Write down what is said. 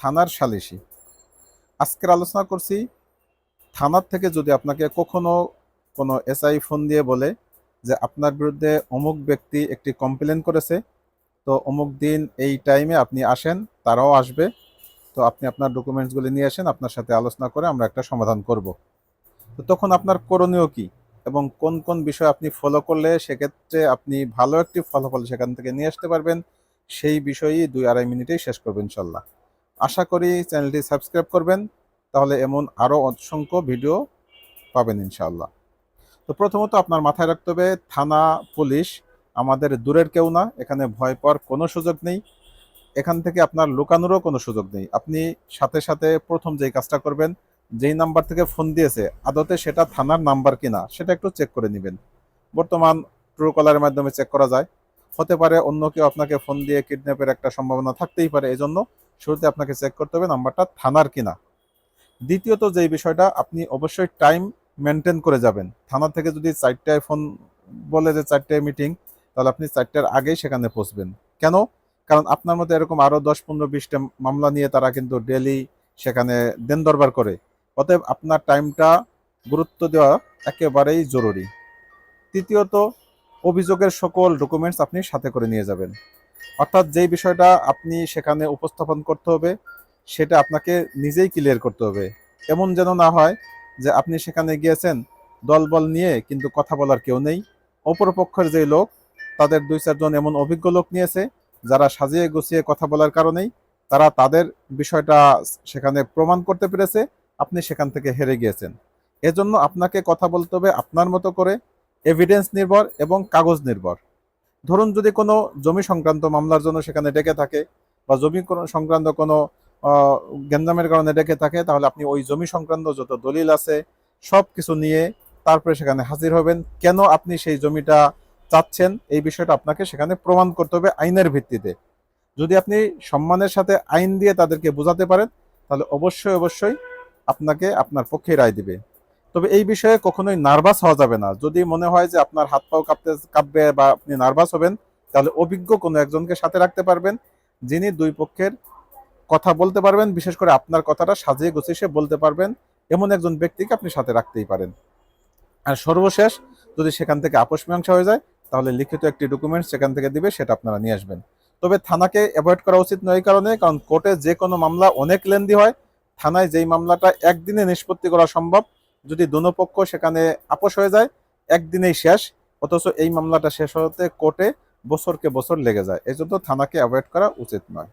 থানার সালিসি। আজকের আলোচনা করছি, থানার থেকে যদি আপনাকে কখনো কোনো এসআই ফোন দিয়ে বলে যে আপনার বিরুদ্ধে অমুক ব্যক্তি একটি কমপ্লেন করেছে, তো অমুক দিন এই টাইমে আপনি আসেন, তারাও আসবে, তো আপনি আপনার ডকুমেন্টসগুলি নিয়ে আসেন, আপনার সাথে আলোচনা করে আমরা একটা সমাধান করব। তো তখন আপনার করণীয় কি? এবং কোন কোন বিষয় আপনি ফলো করলে সেক্ষেত্রে আপনি ভালো একটি ফলাফল সেখান থেকে নিয়ে আসতে পারবেন, সেই বিষয়ই দুই আড়াই মিনিটেই শেষ করবেন ইনশাল্লাহ। আশা করি চ্যানেলটি সাবস্ক্রাইব করবেন, তাহলে এমন আরও অসংখ্য ভিডিও পাবেন ইনশাল্লাহ তো প্রথমত আপনার মাথায় রাখতে হবে, থানা, পুলিশ, আমাদের দূরের কেউ না, এখানে ভয় পাওয়ার কোনো সুযোগ নেই। এখান থেকে আপনার লুকানোরও কোনো সুযোগ নেই। আপনি সাথে সাথে প্রথম যেই কাজটা করবেন, যেই নাম্বার থেকে ফোন দিয়েছে, আদতে সেটা থানার নাম্বার কিনা, সেটা একটু চেক করে নেবেন। বর্তমান ট্রু কলারের মাধ্যমে চেক করা যায়। হতে পারে অন্য কেউ আপনাকে ফোন দিয়ে কিডন্যাপের একটা সম্ভাবনা থাকতেই পারে এই জন্য শুরুতে আপনাকে চেক করতে হবে নাম্বারটা থানার কিনা। দ্বিতীয়ত যেই বিষয়টা, আপনি অবশ্যই টাইম মেনটেন করে যাবেন। থানা থেকে যদি চারটায় ফোন বলে যে চারটায় মিটিং তাহলে আপনি চারটার আগেই সেখানে পৌঁছবেন। কেন? কারণ আপনার মধ্যে এরকম আরও দশ পনেরো বিশটা মামলা নিয়ে তারা কিন্তু ডেলি সেখানে দেন দরবার করে। অতএব আপনার টাইমটা গুরুত্ব দেওয়া একেবারেই জরুরি। তৃতীয়ত, অভিযোগের সকল ডকুমেন্টস আপনি সাথে করে নিয়ে যাবেন। অর্থাৎ যেই বিষয়টা আপনি সেখানে উপস্থাপন করতে হবে, সেটা আপনাকে নিজেই ক্লিয়ার করতে হবে। এমন যেন না হয় যে আপনি সেখানে গিয়েছেন, দলবল নিয়ে কিন্তু কথা বলার কেউ নেই। অপরপক্ষের যে লোক, তাদের দুই চারজন এমন অভিজ্ঞ লোক নিয়েছে, যারা সাজিয়ে গুছিয়ে কথা বলার কারণেই তারা তাদের বিষয়টা সেখানে প্রমাণ করতে পেরেছে, আপনি সেখান থেকে হেরে গিয়েছেন। এজন্য আপনাকে কথা বলতে হবে আপনার মতো করে এভিডেন্স নির্ভর এবং কাগজ নির্ভর। ধরুন যদি কোনো জমি সংক্রান্ত মামলার জন্য সেখানে ডেকে থাকে বা জমি সংক্রান্ত কোনো আহ, গ্যাঞ্জামের কারণে ডেকে থাকে তাহলে আপনি ওই জমি সংক্রান্ত যত দলিল আছে সব কিছু নিয়ে তারপরে সেখানে হাজির হবেন। কেন আপনি সেই জমিটা চাচ্ছেন? এই বিষয়টা আপনাকে সেখানে প্রমাণ করতে হবে আইনের ভিত্তিতে। যদি আপনি সম্মানের সাথে আইন দিয়ে তাদেরকে বোঝাতে পারেন তাহলে অবশ্যই অবশ্যই আপনাকে আপনার পক্ষে রায় দিবে। তবে এই বিষয়ে কখনোই নার্ভাস হওয়া যাবে না। যদি মনে হয় যে আপনার হাত পাও কাঁপতে, কাঁপবে বা আপনি নার্ভাস হবেন, তাহলে অভিজ্ঞ কোনো একজনকে সাথে রাখতে পারবেন, যিনি দুই পক্ষের কথা বলতে পারবেন, বিশেষ করে আপনার কথাটা সাজিয়ে গুছিয়ে সে বলতে পারবেন। এমন একজন ব্যক্তিকে আপনি সাথে রাখতেই পারেন। আর সর্বশেষ, যদি সেখান থেকে আপোষ মীমাংসা হয়ে যায়, তাহলে লিখিত একটি ডকুমেন্ট সেখান থেকে দিবে, সেটা আপনারা নিয়ে আসবেন। তবে থানাকে অ্যাভয়েড করা উচিত নয় কারণে, কারণ কোর্টে যে কোনো মামলা অনেক লেন্দি হয়। থানায় যেই মামলাটা একদিনে নিষ্পত্তি করা সম্ভব যদি দুনো পক্ষ সেখানে আপোষ হয়ে যায়, একদিনেই শেষ, অথচ এই মামলাটা শেষ হতে কোর্টে বছরকে বছর লেগে যায়। এই জন্য থানাকে অ্যাভয়েড করা উচিত নয়।